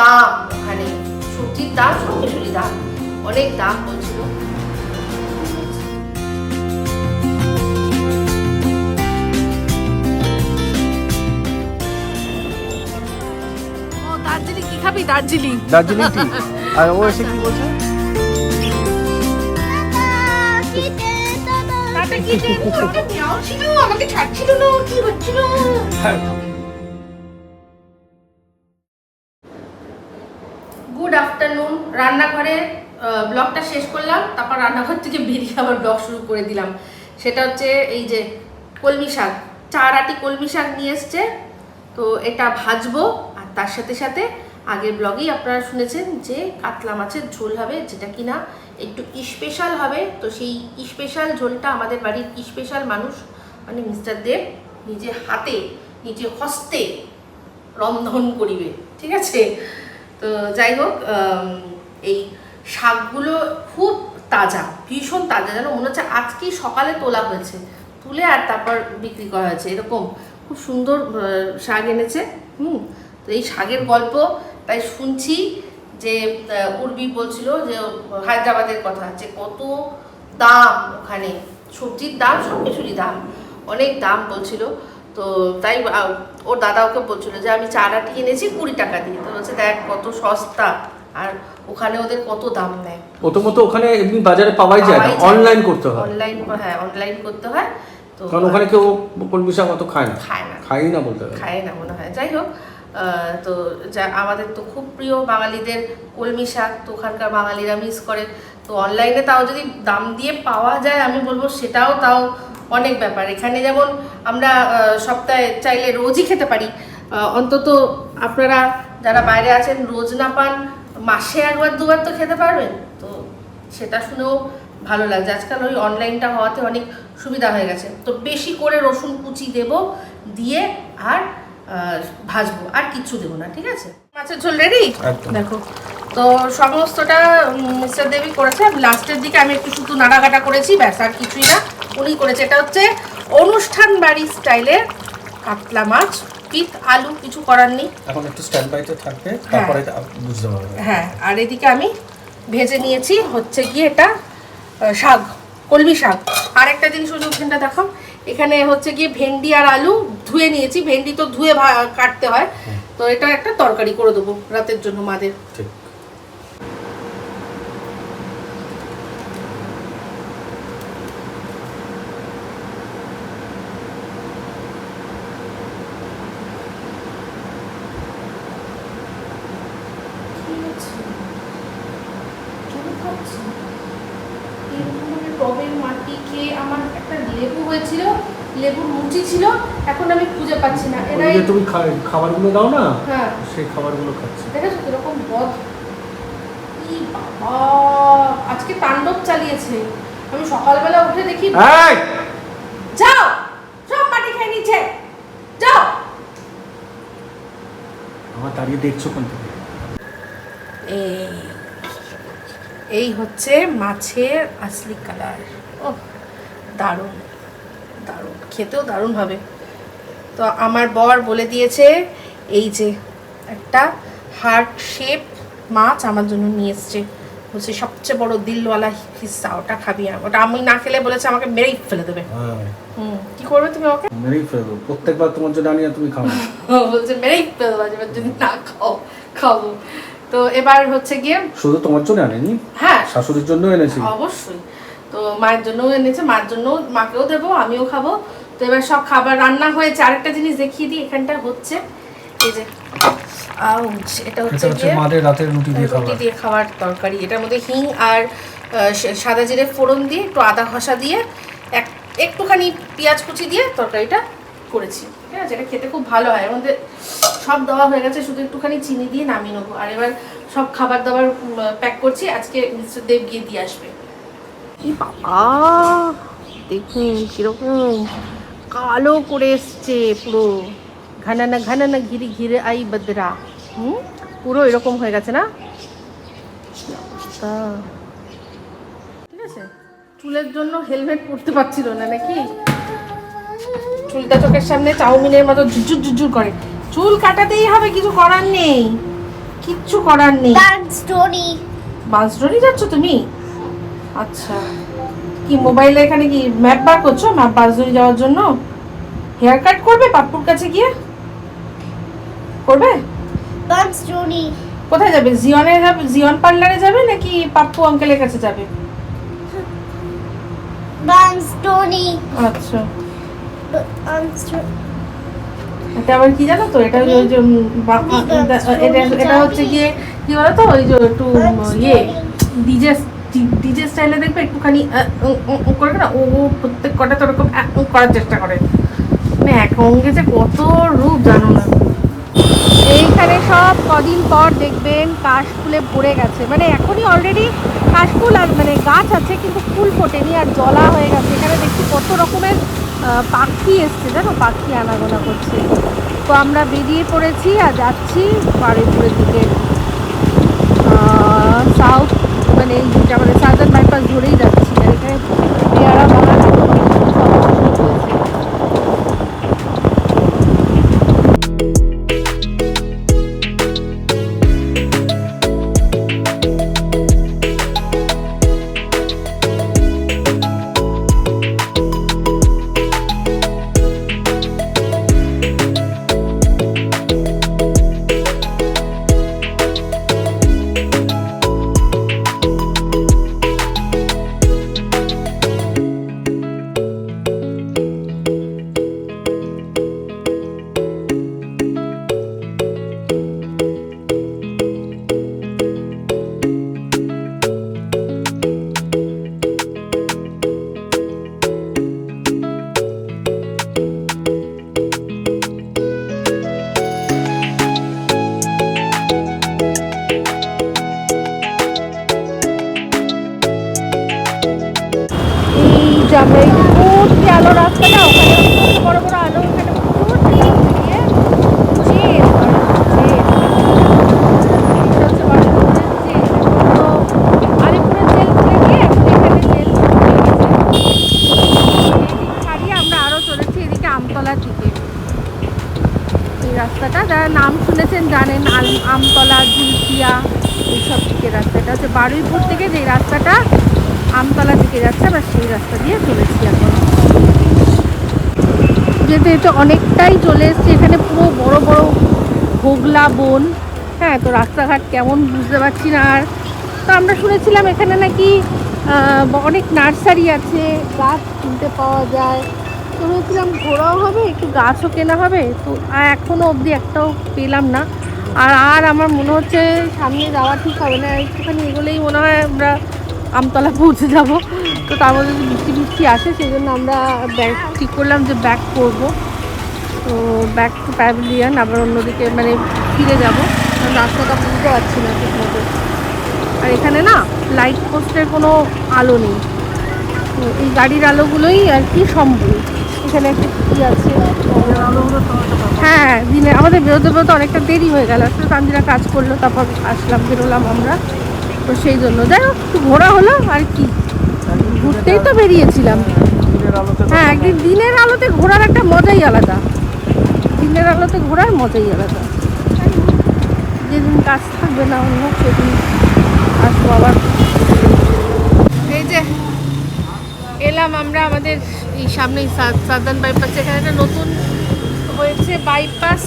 দাম ওখানে। সবজির দাম সব কিছুরই দাম। অনেক দাম বলছিল। ও দার্জিলিং কি খাবি? দার্জিলিং। দার্জিলিং টি আর ও এসে কি বলছে? কি ছিল আমাকে ছাড়ছিল না কি হচ্ছিল? রান্নাঘর থেকে বেরিয়ে আবার ব্লগ শুরু করে দিলাম। সেটা হচ্ছে এই যে কলমি শাক চার আটি কলমি শাক নিয়ে এসছে। তো এটা ভাজবো আর তার সাথে সাথে আগের ব্লগেই আপনারা শুনেছেন যে কাতলা মাছের ঝোল হবে, যেটা কিনা একটু স্পেশাল হবে। তো সেই স্পেশাল ঝোলটা আমাদের বাড়ির স্পেশাল মানুষ মানে মিস্টার দেব, নিজে হাতে, নিজে হস্তে রন্ধন করিবে, ঠিক আছে? তো যাই হোক এই শাকগুলো খুব তাজা, ভীষণ তাজা। যেন মনে হচ্ছে আজকেই সকালে তোলা হয়েছে। তুলে আর তারপর বিক্রি করা হয়েছে। এরকম খুব সুন্দর শাক এনেছে। হুম, তো এই শাকের গল্প তাই শুনছি যে উর্বি বলছিল যে, হায়দ্রাবাদের কথা যে কত দাম ওখানে। সবজির দাম সব কিছুরই দাম। অনেক দাম বলছিল। তো তাই ওর দাদা ওকে বলছিল যে, আমি চারাটি এনেছি কুড়ি টাকা দিয়ে। তো বলছে, দেখ কত সস্তা। আর ওখানে ওদের কত দাম নেয়? প্রথমত ওখানে এমনি বাজারে পাওয়াই যায় না অনলাইন করতে হয়। অনলাইন হ্যাঁ অনলাইন করতে হয় তো কারণ ওখানে কেউ কলমি শাক অত খায় না। খায় না। খাই না বলতে গেলে। খায় না মনে হয়। যাই হোক তো যা আমাদের তো খুব প্রিয় বাঙালিদের কলমি শাক তো ওখানকার বাঙালিরা মিস করে। তো অনলাইনে তাও যদি দাম দিয়ে পাওয়া যায় আমি বলব সেটাও তাও অনেক ব্যাপার। এখানে যেমন আমরা সপ্তাহে চাইলে রোজই খেতে পারি। অন্তত আপনারা যারা বাইরে আছেন রোজ না পান মাসে একবার দুবার তো খেতে পারবেন। তো সেটা শুনেও ভালো লাগছে। আজকাল ওই অনলাইনটা হওয়াতে অনেক সুবিধা হয়ে গেছে। তো বেশি করে রসুন কুচি দেব দিয়ে আর ভাজবো। আর কিচ্ছু দেবো না ঠিক আছে? মাছের ঝোল রেডি দেখো। তো সমস্তটা মিস্টার দেবী করেছে। লাস্টের দিকে আমি একটু শুধু নাড়াঘাটা করেছি ব্যাস আর কিছুই না। উনি করেছে। এটা হচ্ছে অনুষ্ঠান বাড়ি স্টাইলের কাতলা মাছ। উইথ আলু কিছু করার নেই। এখন একটু স্ট্যান্ড বাইতে থাকবে তারপরে বুঝতে পারবে। হ্যাঁ আর এদিকে আমি ভেজে নিয়েছি হচ্ছে গিয়ে এটা শাক কলমি শাক। আর একটা জিনিস ওই ওখানটা দেখাও এখানে হচ্ছে গিয়ে ভেন্ডি আর আলু ধুয়ে নিয়েছি ভেন্ডি তো ধুয়ে কাটতে হয়। তো এটা একটা তরকারি করে দেবো রাতের জন্য মাদের। ঠিক টবের মাটি খেয়ে আমার একটা লেবু হয়েছিল লেবুর মুচি ছিল এখন আমি খুঁজে পাচ্ছি না। যে তুমি খাবারগুলো দাও না হ্যাঁ। সেই খাবারগুলো খাচ্ছে। দেখেছ কীরকম বদ? ই বাবা আজকে তাণ্ডব চালিয়েছে। আমি সকালবেলা উঠে দেখি এই! যাও সব মাটি খেয়ে নিচ্ছে। যাও। আমার দাঁড়িয়ে দেখছ কোন থেকে এই এই হচ্ছে মাছের আসলি কালার। ও দারুণ। দারুণ খেতেও দারুণ হবে। তো আমার বর বলে দিয়েছে এই যে একটা হার্ট শেপ মাছ আমার জন্য নিয়ে এসছে। বলছে সবচেয়ে বড় দিলওয়ালা হিস্সা ওটা খাবি আর ওটা আমি না খেলে বলেছে আমাকে মেরেই ফেলে দেবে। হ্যাঁ। হুম কি করবে তুমি ওকে? মেরেই ফেলব প্রত্যেকবার তোমার জন্য আনিয়ে তুমি খাও। বলছে মেরেই ফেলে দেবে এবার যদি না খাও খাব। তো এবার হচ্ছে গিয়ে শুধু তোমার জন্য আনেনি? হ্যাঁ। শাশুড়ির জন্য এনেছি। অবশ্যই। তো মায়ের জন্যও এনেছে মার জন্য মাকেও দেবো আমিও খাব। তো এবার সব খাবার রান্না হয়েছে। আরেকটা জিনিস দেখিয়ে দিই এখানটা হচ্ছে এই যে আউচ এটা হচ্ছে মাদের রাতের রুটি দিয়ে খাবার। দিয়ে খাওয়ার তরকারি। এটার মধ্যে হিং আর সাদা জিরে ফোড়ন দিয়ে একটু আদা ঘষা দিয়ে এক একটুখানি পেঁয়াজ কুচি দিয়ে তরকারিটা করেছি। ঠিক আছে? এটা খেতে খুব ভালো হয়। এর মধ্যে সব দেওয়া হয়ে গেছে শুধু একটুখানি চিনি দিয়ে নামিয়ে নেব। আর এবার সব খাবার দাবার প্যাক করছি। আজকে মিস্টার দেব গিয়ে দিয়ে আসবে। কি বাবা দেখুন কীরকম কালো করে এসছে পুরো। ঘানানা ঘানানা ঘিরে ঘিরে আই বদরা। হুম? পুরো এরকম হয়ে গেছে না? ঠিক আছে? চুলের জন্য হেলমেট পরতে পারছিল না নাকি? চুলটা চোখের সামনে চাউমিনের মতো ঝুরঝুর ঝুরঝুর করে। চুল কাটাতেই হবে কিছু করার নেই। কিচ্ছু করার নেই। Bad story. বাসডরি যাচ্ছ তুমি? আচ্ছা। কি মোবাইলে এখানে কি ম্যাপ বার করছ? ম্যাপ বাসডরি যাওয়ার জন্য? হেয়ার কাট করবে পাপ্পুর কাছে গিয়ে? করবে. কোথায় যাবে? জিয়নে যাবে? জিয়ন পার্লারে যাবে নাকি পাপ্পু আঙ্কেলের কাছে যাবে. আচ্ছা. এটা আবার কি জানো তো? এটা ওই যে এটা এটা- এটা হচ্ছে গিয়ে কি বলো তো ওই যে একটু ইয়ে ডিজে ডিজে স্টাইলে দেখবে একটুখানি করে না, ও প্রত্যেক কটা তো ওরকম করার চেষ্টা করে। মানে এক অঙ্গে যে কত রূপ, জানো না? এইখানে সব কদিন পর দেখবেন কাশ ফুলে ভরে গেছে। মানে এখনই অলরেডি কাশ ফুল আর মানে গাছ আছে, কিন্তু ফুল ফোটেনি আর জলা হয়ে গেছে। এখানে দেখছি কত রকমের পাখি এসছে, জানো? পাখি আনাগোনা করছে। তো আমরা বেরিয়ে পড়েছি আর যাচ্ছি বারুইপুরের দিকে। সাউথ মানে এই যেটা মানে সাউথার্ন বাইপাস ধরেই যাচ্ছি জুলকিয়া এইসব দিকের রাস্তাটা হচ্ছে বারুইপুর থেকে যে রাস্তাটা আমতলা দিকে যাচ্ছে, আমরা সেই রাস্তা দিয়ে চলেছি এখন। যেতে যেতে অনেকটাই চলে এসেছি, এখানে পুরো বড় বড় হোগলা, বন। হ্যাঁ তো রাস্তাঘাট কেমন বুঝতে পারছি না আর। তো আমরা শুনেছিলাম এখানে নাকি অনেক নার্সারি আছে, গাছ কিনতে পাওয়া যায়। তো ভেবেছিলাম ঘোরাও হবে, একটু গাছও কেনা হবে। তো এখনও অবধি একটাও পেলাম না। আর আর আমার মনে হচ্ছে সামনে যাওয়া ঠিক হবে না, একটুখানি এগোলেই মনে হয় আমরা আমতলা পৌঁছে যাব। তো তার মধ্যে যদি বৃষ্টি বৃষ্টি আসে সেই জন্য আমরা ব্যাগ ঠিক করলাম যে ব্যাক করব তো ব্যাক টু প্যাভিলিয়ান, আবার অন্যদিকে মানে ফিরে যাব। রাস্তাটা বুঝতে পারছি না ঠিক মতো আর এখানে না লাইট পোস্টের কোনো আলো নেই। তো এই গাড়ির আলোগুলোই আর কি সম্ভব এখানে একটা কি আছে? হ্যাঁ দিনে আমাদের বেরোতে বেরোতে অনেকটা দেরি হয়ে গেল। আসলে তান্দিরা কাজ করল, তারপর আসলাম, বেরোলাম আমরা। তো সেই জন্য। যাই হোক, একটু ঘোরা হলো, আর কি। ঘুরতেই তো বেরিয়েছিলাম। হ্যাঁ একদিন দিনের আলোতে ঘোরার একটা মজাই আলাদা। দিনের আলোতে ঘোরার মজাই আলাদা। যেদিন কাজ থাকবে না অন্য, সেদিন আসব আবার। এই যে, এলাম আমরা আমাদের এই সামনেই সাদার্ন বাইপাস এখানে একটা নতুন হয়েছে বাইপাস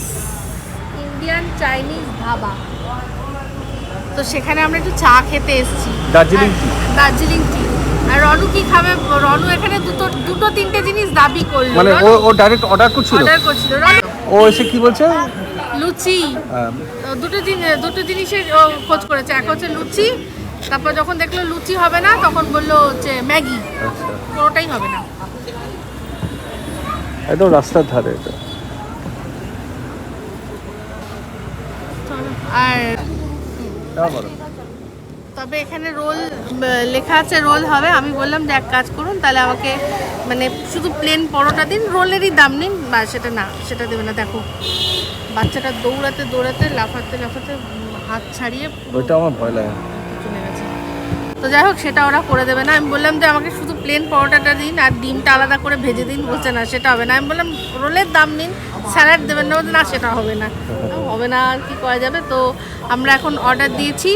ইন্ডিয়ান চাইনিজ ধাবা তো সেখানে আমরা একটু চা খেতে এসেছি। দার্জিলিং দার্জিলিং টি আর রনু কি খাবে? রনু এখানে দুটো দুটো তিনটে জিনিস দাবি করল। মানে ও ও ডাইরেক্ট অর্ডার করছিল? অর্ডার করছিল। ও এসে কি বলছে? লুচি। দুটো দিন দুটো জিনিসের ও খোঁজ করেছে। এক হচ্ছে লুচি তারপর যখন দেখল লুচি হবে না তখন বলল হচ্ছে ম্যাগি। আচ্ছা। কোনোটাই হবে না। একদম রাস্তার ধারে এটা। আর। তবে এখানে রোল লেখা আছে রোল হবে। আমি বললাম যে এক কাজ করুন তাহলে আমাকে মানে শুধু প্লেন পরোটা দিন রোলেরই দাম নিন। বা সেটা না সেটা দেবে না। দেখো বাচ্চাটা দৌড়াতে দৌড়াতে লাফাতে লাফাতে হাত ছাড়িয়ে ওইটা আমার ভয় লাগে তো যাই হোক, সেটা ওরা করে দেবে না। আমি বললাম যে, আমাকে শুধু প্লেন পরোটাটা দিন আর ডিমটা আলাদা করে ভেজে দিন। বলছে, না, সেটা হবে না। আমি বললাম, রোলের দাম নিন স্যালাড দেবেন না। না, সেটা হবে না। হবে না আর কি করা যাবে? তো আমরা এখন অর্ডার দিয়েছি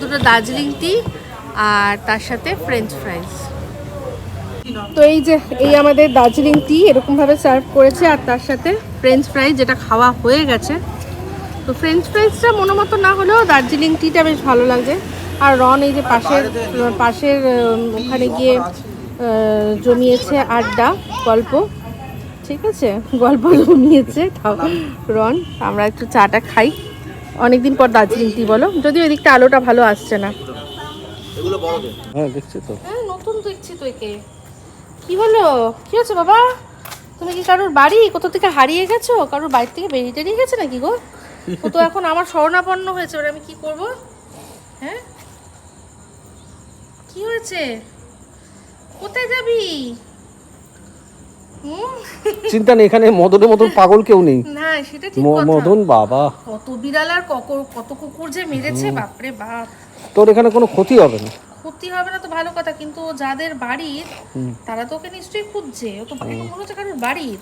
দুটো দার্জিলিং টি আর তার সাথে ফ্রেঞ্চ ফ্রাইজ তো এই যে, এই আমাদের দার্জিলিং টি এরকমভাবে সার্ভ করেছে আর তার সাথে ফ্রেঞ্চ ফ্রাইজ যেটা খাওয়া হয়ে গেছে। তো ফ্রেঞ্চ ফ্রাইজটা মনোমতো না হলেও দার্জিলিং টিটা বেশ ভালো লাগে। আর রন এই যে পাশের পাশের ওখানে গিয়ে জমিয়েছে আড্ডা গল্প। ঠিক আছে? গল্প জমিয়েছে তাও রন। আমরা একটু চাটা খাই। অনেকদিন পর দার্জিলিং টি বলো। যদিও এদিকটা আলোটা ভালো আসছে না। হ্যাঁ দেখছি তো। হ্যাঁ নতুন দেখছি তো একে কি হলো? কি হচ্ছে বাবা? তুমি কি কারোর বাড়ি? কোথা থেকে হারিয়ে গেছো? কারোর বাড়ি থেকে বেরিয়ে টেরিয়ে গেছে নাকি গো? ও তো এখন আমার শরণাপন্ন হয়েছে ওরা আমি কি করব? হ্যাঁ? কি হয়েছে? কোথায় যাবি? চিন্তা নেই এখানে মদনের মতন পাগল কেউ নেই। না সেটা ঠিক কথা। মদন বাবা। কত বিড়াল আর ককর- কত কুকুর যে মেরেছে বাপরে বাপ। তোর এখানে কোনো ক্ষতি হবে না। ক্ষতি হবে না তো ভালো কথা কিন্তু যাদের বাড়ির তারা তো ওকে নিশ্চয়ই খুঁজছে। ও তো মনে হচ্ছে কারোর বাড়ির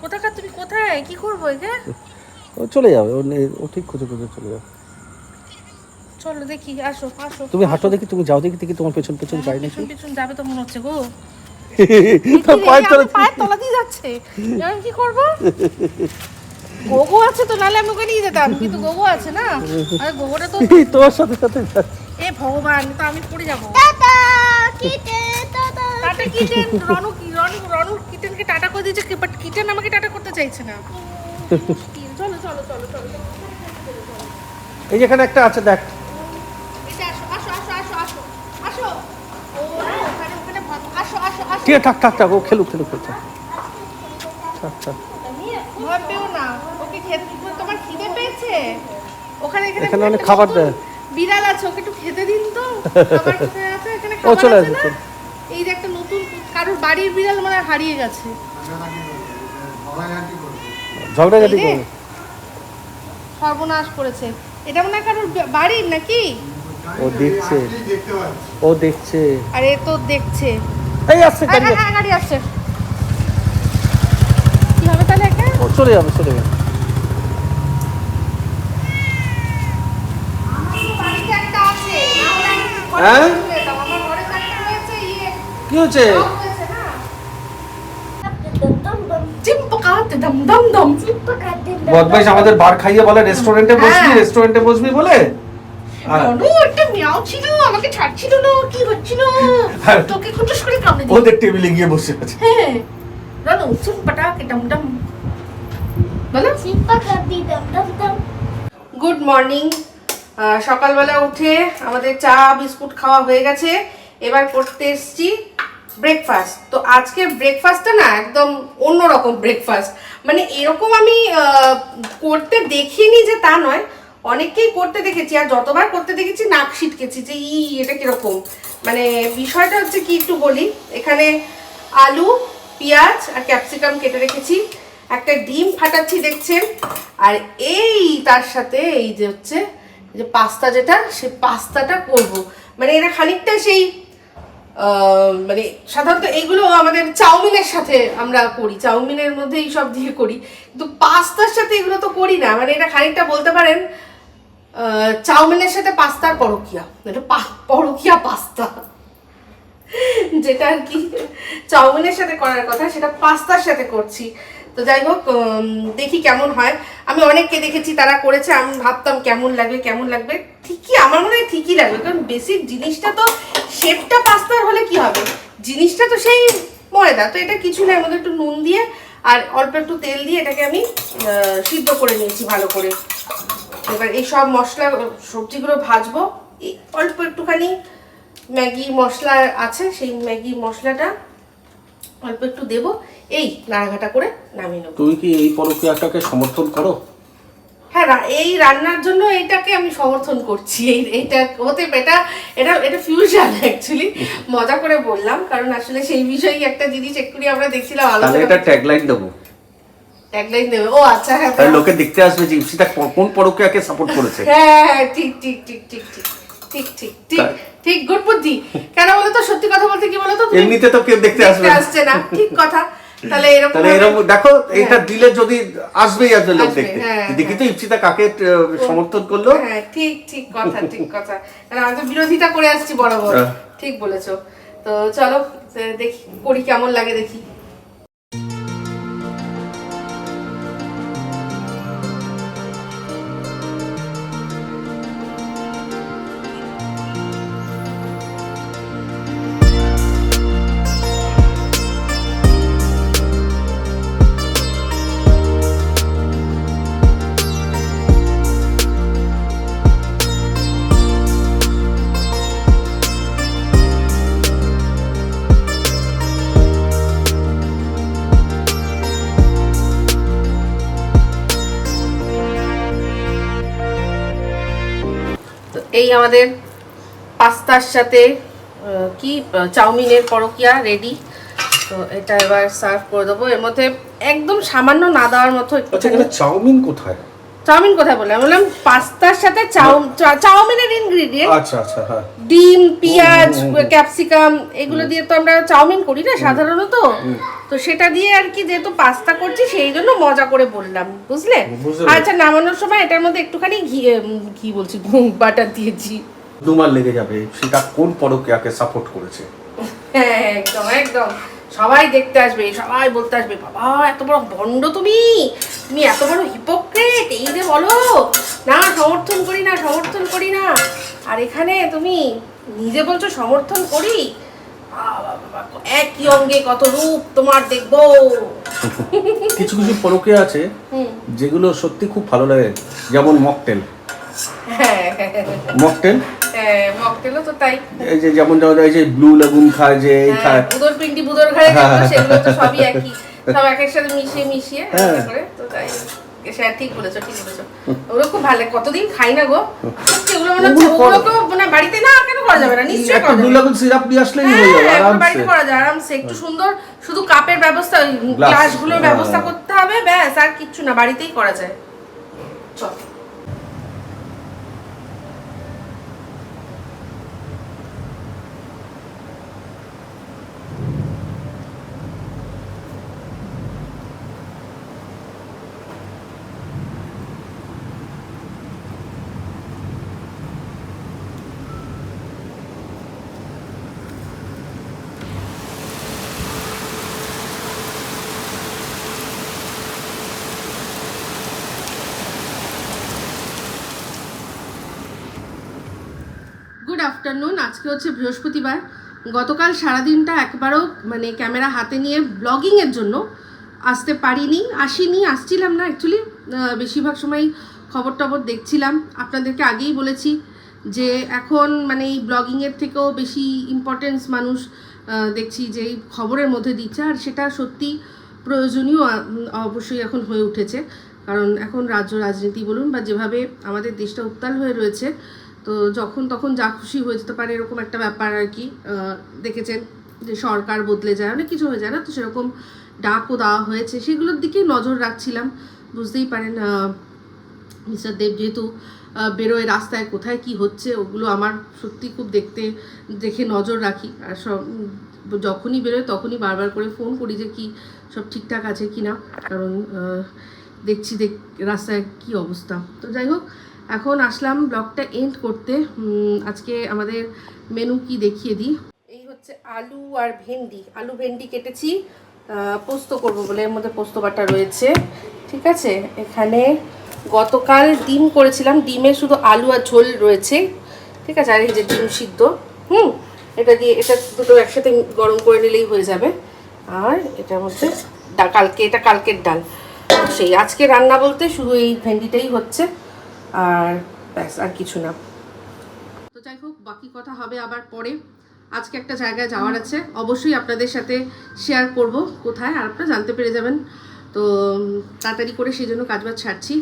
কোথাকার তুমি কোথায়? কি করব একে? ও চলে যাবে ও ঠিক খুঁজে খুঁজে চলে যাবে। চলো দেখি আসো আসো। তুমি হাঁটো দেখি তুমি যাও দেখি দেখি তোমার পেছন পেছন যাই নাকি? পিছন যাবে তো মনে হচ্ছে গো। পায়ের তলা পায়ের তলা দিয়ে যাচ্ছে। আমি কি করব? গোগো আছে তো নাহলে আমি ওকে নিয়ে যেতাম কিন্তু গোগো আছে না। আর গোগোটা তো তোমার সাথে সাথে এ ভগবান তো আমি পড়ে যাব। টাটা কিটে টাটা। টাটা কিটেন রনু কি রনু রনু কিটেনকে টাটা করে দিয়েছে বাট কিটেন আমাকে টাটা করতে চাইছে না। চলো চলো চলো চলো। এই যেখানে একটা আছে দেখ এটা আসো আসো আসো আসো আসো আসো ও ওখানে ওখানে ভাগ- আসো আসো আসো ঠিক আছে থাক থাক থাক ও খেলুক খেলুক খেলুক থাক। থাক ভয় পেও না। ওকে খেতে তোমার খিদে পেয়েছে? ওখানে এখানে অনেক খাবার দেয়। বিড়াল আছে ওকে একটু খেতে দিন তো। খাবার কোথায় আছে এখানে ও চলে এই যে একটা নতুন কারোর বাড়ির বিড়াল মানে হারিয়ে গেছে। ঝগড়াঝাটি সর্বনাশ করেছে। এটা মনে হয় কারোর বাড়ির নাকি? ও দেখছে। ও দেখছে। আর তো দেখছে। এই আসছে গাড়ি আ, আ, গাড়ি আসছে। কি হবে তাহলে একা? ও চলে যাবে চলে যাবে। বাড়িতে একটা আছে। না হলে আমি ঘরে হ্যাঁ? ইয়ে, কি হচ্ছে বদমাইশ আমাদের বার খাইয়ে বলে রেস্টুরেন্টে বসবি হ্যাঁ। রেস্টুরেন্টে বসবি বলে? একটা মিয়াও ছিল, আমাকে ছাড়ছিল না, কি হচ্ছিল? হ্যাঁ। তোকে খুঁটুস করে কামড়ে দিল। ওদের টেবিলে গিয়ে বসে আছে হ্যাঁ। রনু। বলো? গুড মর্নিং সকালবেলা উঠে আমাদের চা বিস্কুট খাওয়া হয়ে গেছে এবার করতে এসছি ব্রেকফাস্ট তো আজকের ব্রেকফাস্টটা না একদম অন্যরকম ব্রেকফাস্ট মানে এরকম আমি আহ, করতে দেখিনি যে তা নয় অনেককেই করতে দেখেছি, আর যতবার করতে দেখেছি নাক ছিটকেছি যে ই, এটা কীরকম? মানে বিষয়টা হচ্ছে কি একটু বলি, এখানে আলু, পেঁয়াজ আর ক্যাপসিকাম কেটে রেখেছি, একটা ডিম ফাটাচ্ছি দেখছেন, আর এই তার সাথে এই যে হচ্ছে যে পাস্তা যেটা, সে পাস্তাটা করব। মানে এরা খানিকটা সেই মানে সাধারণত এইগুলো আমাদের চাউমিনের সাথে আমরা করি, চাউমিনের মধ্যে এই সব দিয়ে করি, কিন্তু পাস্তার সাথে এগুলো তো করি না মানে এটা খানিকটা বলতে পারেন চাউমিনের সাথে পাস্তার পরকিয়া। এটা পরকিয়া পাস্তা। যেটা আর কি, চাউমিনের সাথে করার কথা, সেটা পাস্তার সাথে করছি। তো যাই হোক দেখি কেমন হয়। আমি অনেককে দেখেছি, তারা করেছে, আমি ভাবতাম কেমন লাগবে কেমন লাগবে। ঠিকই, আমার মনে হয় ঠিকই লাগবে, কারণ বেসিক জিনিসটা তো শেপটা পাস্তার হলে কি হবে? জিনিসটা তো সেই ময়দা, তো এটা কিছু না আমাদের একটু নুন দিয়ে আর অল্প একটু তেল দিয়ে এটাকে আমি সিদ্ধ করে নিয়েছি ভালো করে। এবার এই সব মশলা সবজিগুলো ভাজবো। এই অল্প একটুখানি ম্যাগি মশলা আছে সেই ম্যাগি মশলাটা অল্প একটু দেব। এই নাড়াঘাটা করে নামিয়ে নেব। তুমি কি এই পরকীয়াটাকে সমর্থন করো? হ্যাঁ এই রান্নার জন্য এইটাকে আমি সমর্থন করছি। এই এইটা হতে এটা এটা এটা ফিউশন অ্যাকচুয়ালি মজা করে বললাম কারণ আসলে সেই বিষয়েই একটা জিনিস এক্ষুনি আমরা দেখছিলাম আলোচনা এটা ট্যাগলাইন দেবো। ট্যাগলাইন দেবে ও আচ্ছা হ্যাঁ তাহলে লোকে দেখতে আসবে যে ইপসিটা কোন পরকীয়াকে সাপোর্ট করেছে। হ্যাঁ হ্যাঁ ঠিক ঠিক ঠিক ঠিক ঠিক ঠিক ঠিক ঠিক ঠিক গুড বুদ্ধি। কেন বলো তো সত্যি কথা বলতে কি বলো তো এমনিতে তো কেউ দেখতে আসবে আসছে না। ঠিক কথা। তাহলে এরকম তাহলে এরকম দেখো এটা দিলে যদি আসবেই আসবে লোক দেখতে। হ্যাঁ, দেখি তো ইপসিতা কাকে সমর্থন করল। হ্যাঁ ঠিক ঠিক কথা ঠিক কথা। কারণ আমি তো বিরোধিতা করে আসছি বরাবর। হ্যাঁ। ঠিক বলেছ। তো চলো দেখি করি কেমন লাগে দেখি। আমাদের পাস্তার সাথে কি চাউমিনের পরকিয়া রেডি তো এটা এবার সার্ভ করে দেবো। এর মধ্যে একদম সামান্য না দেওয়ার মতো আচ্ছা চাউমিন কোথায়? চাউমিন কোথায় বললাম আমি বললাম পাস্তার সাথে চাউ- চাউমিনের ইনগ্রিডিয়েন্ট আচ্ছা আচ্ছা হ্যাঁ। ডিম পেঁয়াজ ক্যাপসিকাম এগুলো দিয়ে তো আমরা চাউমিন করি না সাধারণত? তো সেটা দিয়ে আর কি যেহেতু পাস্তা করছি সেই জন্য মজা করে বললাম বুঝলে? আচ্ছা নামানোর সময় এটার মধ্যে একটুখানি ঘি ঘি বলছি বাটার দিয়েছি। দুমার লেগে যাবে সেটা কোন পরকিয়াকে সাপোর্ট করেছে? হ্যাঁ একদম একদম। সবাই দেখতে আসবে সবাই বলতে আসবে বাবা এত বড় বন্ড তুমি। তুমি এত বড় হিপোক্রেট এই যে বলো। না সমর্থন করি না সমর্থন করি না। আর এখানে তুমি নিজে বলছো সমর্থন করি? একই অঙ্গে কত রূপ তোমার দেখব। কিছু কিছু পরকিয়া আছে যেগুলো সত্যি খুব ভালো লাগে যেমন মকটেল মকটেল হ্যাঁ মকটেলও তো তাই। এই যে যেমন এই যে ব্লু লাগুন খায় যে এই হ্যাঁ, খায়। বুদর পিন্ডি বুদর ঘরে হ্যাঁ, হ্যাঁ, সেগুলো তো সবই একই। সব সাথে মিশিয়ে মিশিয়ে হ্যাঁ। করে তো তাই। সে ঠিক বলেছ ঠিক বলেছ। ওগুলো খুব ভালো কতদিন খাই না গো? মনে হচ্ছে ওগুলো করো। মানে বাড়িতে না কেন করা যাবে না? নিশ্চয়ই একটা করা যাবে। সিরাপ নিয়ে আসলেই হয়ে হ্যাঁ, যাবে আরামসে। বাড়িতে করা যায় আরামসে। একটু সুন্দর শুধু কাপের ব্যবস্থা গ্লাসগুলোর হ্যাঁ। ব্যবস্থা করতে হবে ব্যাস আর কিচ্ছু না বাড়িতেই করা যায়। চল। গুড আফটারনুন আজকে হচ্ছে বৃহস্পতিবার। গতকাল সারাদিনটা একবারও মানে ক্যামেরা হাতে নিয়ে ব্লগিংয়ের জন্য আসতে পারিনি, আসিনি, আসছিলাম না অ্যাকচুয়ালি বেশিরভাগ সময় খবর টবর দেখছিলাম। আপনাদেরকে আগেই বলেছি যে এখন মানে এই ব্লগিংয়ের থেকেও বেশি ইম্পর্টেন্স মানুষ দেখছি যে এই খবরের মধ্যে দিচ্ছে। আর সেটা সত্যি প্রয়োজনীয় অবশ্যই এখন হয়ে উঠেছে। কারণ এখন রাজ্য রাজনীতি বলুন বা যেভাবে আমাদের দেশটা উত্তাল হয়ে রয়েছে তো যখন তখন যা খুশি হয়ে যেতে পারে এরকম একটা ব্যাপার আর কি দেখেছেন যে সরকার বদলে যায়, অনেক কিছু হয়ে যায় না? তো সেরকম ডাকও দেওয়া হয়েছে। সেগুলোর দিকেই নজর রাখছিলাম। বুঝতেই পারেন মিস্টার দেব যেহেতু বেরোয় রাস্তায়, কোথায় কি হচ্ছে, ওগুলো আমার সত্যি খুব দেখতে, দেখে নজর রাখি। আর সব, যখনই বেরোয় তখনই বারবার করে ফোন করি যে কি সব ঠিকঠাক আছে কি না কারণ দেখছি দেখ, রাস্তায় কি অবস্থা। তো যাই হোক এখন আসলাম ব্লগটা এন্ড করতে। আজকে আমাদের মেনু কি দেখিয়ে দিই? এই হচ্ছে আলু আর ভেন্ডি। আলু, ভেন্ডি কেটেছি। পোস্ত করব বলে এর মধ্যে পোস্ত বাটা রয়েছে। ঠিক আছে? এখানে গতকাল ডিম করেছিলাম। ডিমে শুধু আলু আর ঝোল রয়েছে। ঠিক আছে? আর এই যে ডিম সিদ্ধ। হুম? এটা দিয়ে এটা দুটো একসাথে গরম করে নিলেই হয়ে যাবে। আর এটার মধ্যে কালকে, এটা কালকের ডাল। সেই, আজকে রান্না বলতে শুধু এই ভেন্ডিটাই হচ্ছে। আর ব্যাস আর কিছু না। তো যাই হোক বাকি কথা হবে আবার পরে। আজকে একটা জায়গায় যাওয়ার আছে। অবশ্যই আপনাদের সাথে শেয়ার করব কোথায় আর আপনারা জানতে পেরে যাবেন। তো তাড়াতাড়ি করে সেই জন্য কাজবাজ ছাড়ছি।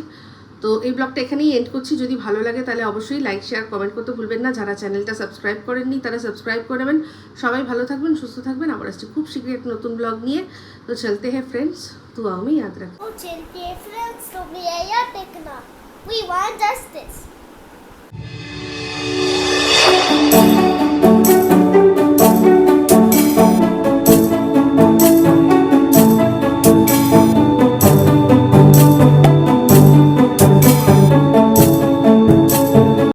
তো এই ব্লগটা এখানেই এন্ড করছি। যদি ভালো লাগে তাহলে অবশ্যই লাইক শেয়ার কমেন্ট করতে ভুলবেন না। যারা চ্যানেলটা সাবস্ক্রাইব করেননি তারা সাবস্ক্রাইব করে নেবেন। সবাই ভালো থাকবেন সুস্থ থাকবেন। আবার আসছি খুব শীঘ্রই একটা নতুন ব্লগ নিয়ে। তো চলতে হ্যাঁ ফ্রেন্ডস তো আমি ইয়াদ রাখি। We want justice.